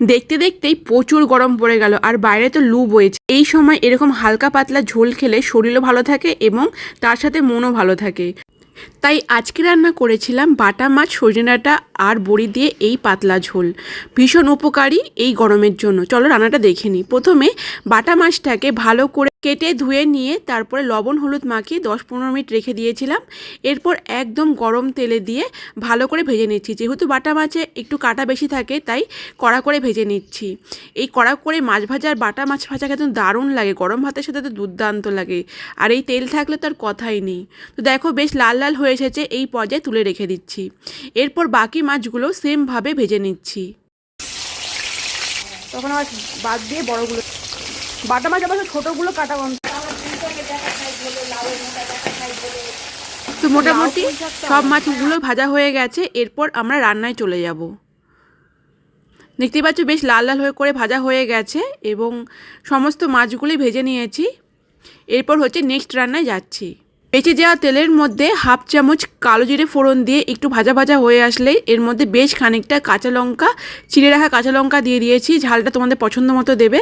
দেখতে দেখতেই প্রচুর গরম পড়ে গেল আর বাইরে তো লু বয়েছে এই সময় এরকম হালকা পাতলা ঝোল খেলে শরীরও ভালো থাকে এবং তার সাথে মনও ভালো থাকে। তাই আজকে রান্না করেছিলাম বাটা মাছ সজনাটা আর বড়ি দিয়ে এই পাতলা ঝোল। ভীষণ উপকারী এই গরমের জন্য। চলো রান্নাটা দেখে নিই। প্রথমে বাটা মাছটাকে ভালো করে কেটে ধুয়ে নিয়ে তারপরে লবণ, হলুদ মাখিয়ে দশ পনেরো মিনিট রেখে দিয়েছিলাম। এরপর একদম গরম তেলে দিয়ে ভালো করে ভেজে নিচ্ছি। যেহেতু বাটা মাছে একটু কাটা বেশি থাকে, তাই কড়া করে ভেজে নিচ্ছি। এই কড়া করে মাছ ভাজার বাটা মাছ ভাজা খেতে দারুণ লাগে। গরম ভাতের সাথে তো দুর্দান্ত লাগে। আর এই তেল থাকলে তো আর কথাই নেই। তো দেখো বেশ লাল লাল হয়ে এসেছে, এই পর্যায়ে তুলে রেখে দিচ্ছি। এরপর বাকি মাছগুলো সেমভাবে ভেজে নিচ্ছি। তখন আবার বাদ দিয়ে বড়গুলো বাটা মাছ আবার ছোটোগুলো কাটা বন্ধ। তো মোটামুটি সব মাছগুলো ভাজা হয়ে গেছে এরপর আমরা রান্নায় চলে যাব। দেখতে পাচ্ছ বেশ লাল লাল হয়ে করে ভাজা হয়ে গেছে এবং সমস্ত মাছগুলি ভেজে নিয়েছি। এরপর হচ্ছে নেক্সট রান্নায় যাচ্ছি। বেঁচে যাওয়া তেলের মধ্যে হাফ চামচ কালো জিরে ফোড়ন দিয়ে একটু ভাজা ভাজা হয়ে আসলেই এর মধ্যে বেশ খানিকটা কাঁচা লঙ্কা, চিড়ে রাখা কাঁচা লঙ্কা দিয়ে দিয়েছি, ঝালটা তোমাদের পছন্দ মতো দেবে।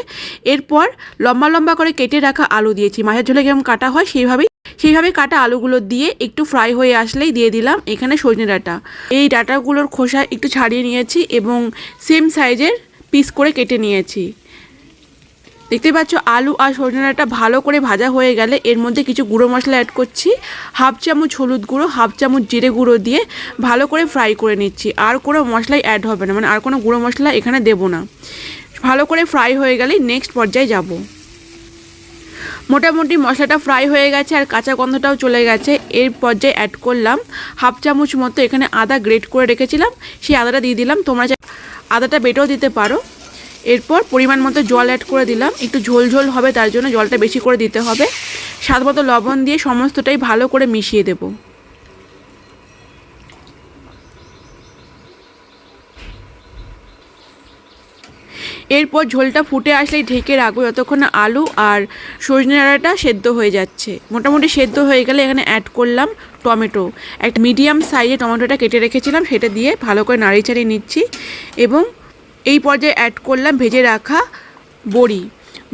এরপর লম্বা লম্বা করে কেটে রাখা আলু দিয়েছি। মাছের ঝোলে যেমন কাটা হয় সেইভাবেই সেইভাবে কাটা আলুগুলো দিয়ে একটু ফ্রাই হয়ে আসলেই দিয়ে দিলাম এখানে সজনে ডাঁটা। এই ডাঁটাগুলোর খোসা একটু ছাড়িয়ে নিয়েছি এবং সেম সাইজের পিস করে কেটে নিয়েছি। দেখতে পাচ্ছ, আলু আর সজনে ভালো করে ভাজা হয়ে গেলে এর মধ্যে কিছু গুঁড়ো মশলা অ্যাড করছি। হাফ চামচ হলুদ গুঁড়ো, হাফ চামচ জিরে গুঁড়ো দিয়ে ভালো করে ফ্রাই করে নিচ্ছি। আর কোনো মশলাই অ্যাড হবে না মানে আর কোনো গুঁড়ো মশলা এখানে দেবো না। ভালো করে ফ্রাই হয়ে গেলে নেক্সট পর্যায়ে যাব। মোটামুটি মশলাটা ফ্রাই হয়ে গেছে আর কাঁচা গন্ধটাও চলে গেছে। এর পর্যায়ে অ্যাড করলাম হাফ চামচ মতো এখানে আদা গ্রেট করে রেখেছিলাম। সেই আদাটা দিয়ে দিলাম। তোমরা আদাটা বেটেও দিতে পারো। এরপর পরিমাণ মতো জল অ্যাড করে দিলাম। একটু ঝোল ঝোল হবে, তার জন্য জলটা বেশি করে দিতে হবে। স্বাদ মতো লবণ দিয়ে সমস্তটাই ভালো করে মিশিয়ে দেবো। এরপর ঝোলটা ফুটে আসলেই ঢেকে রাখব যতক্ষণ আলু আর সজনে ডাঁটাটা সেদ্ধ হয়ে যাচ্ছে। মোটামুটি সেদ্ধ হয়ে গেলে এখানে অ্যাড করলাম টমেটো। একটা মিডিয়াম সাইজে টমেটোটা কেটে রেখেছিলাম, সেটা দিয়ে ভালো করে নাড়িয়ে চাড়িয়ে নিচ্ছি এবং এই পর্যায়ে অ্যাড করলাম, ভেজে রাখা বড়ি।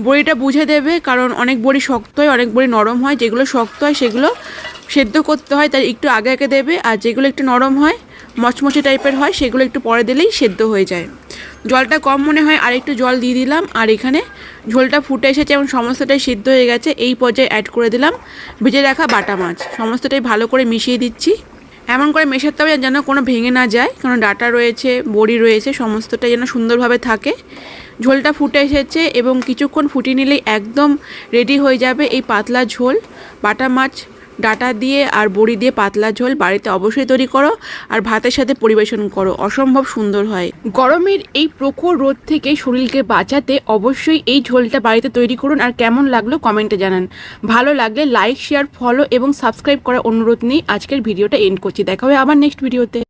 বড়িটা বুঝে দেবে, কারণ অনেক বড়ি শক্ত হয়, অনেক বড়ি নরম হয়। যেগুলো শক্ত হয়, সেগুলো সেদ্ধ করতে হয়, তাই একটু আগে আগে দেবে। আর যেগুলো একটু নরম হয়, মচমচে টাইপের হয়, সেগুলো একটু পরে দিলেই সেদ্ধ হয়ে যায়। জলটা কম মনে হয়, আর একটু জল দিয়ে দিলাম, আর এখানে ঝোলটা ফুটে এসেছে, এবং সমস্তটাই সিদ্ধ হয়ে গেছে। এই পর্যায়ে অ্যাড করে দিলাম, ভেজে রাখা বাটা মাছ। সমস্তটাই ভালো করে মিশিয়ে দিচ্ছি। এমন করে মেশাতে হবে যেন কোনো ভেঙে না যায় কারণ ডাটা রয়েছে, বড়ি রয়েছে সমস্তটা যেন সুন্দরভাবে থাকে। ঝোলটা ফুটে এসেছে এবং কিছুক্ষণ ফুটিয়ে নিলেই একদম রেডি হয়ে যাবে এই পাতলা ঝোল, বাটা মাছ ডাটা দিয়ে আর বড়ি দিয়ে পাতলা ঝোল বাড়িতে অবশ্যই তৈরি করো আর ভাতের সাথে পরিবেশন করো। অসম্ভব সুন্দর হয়। গরমের এই প্রখর রোদ থেকে শরীরকে বাঁচাতে অবশ্যই এই ঝোলটা বাড়িতে তৈরি করুন আর কেমন লাগল কমেন্টে জানান। ভালো লাগলে লাইক, শেয়ার, ফলো এবং সাবস্ক্রাইব করার অনুরোধ নিয়ে আজকের ভিডিওটা এন্ড করছি। দেখা হবে আবার নেক্সট ভিডিওতে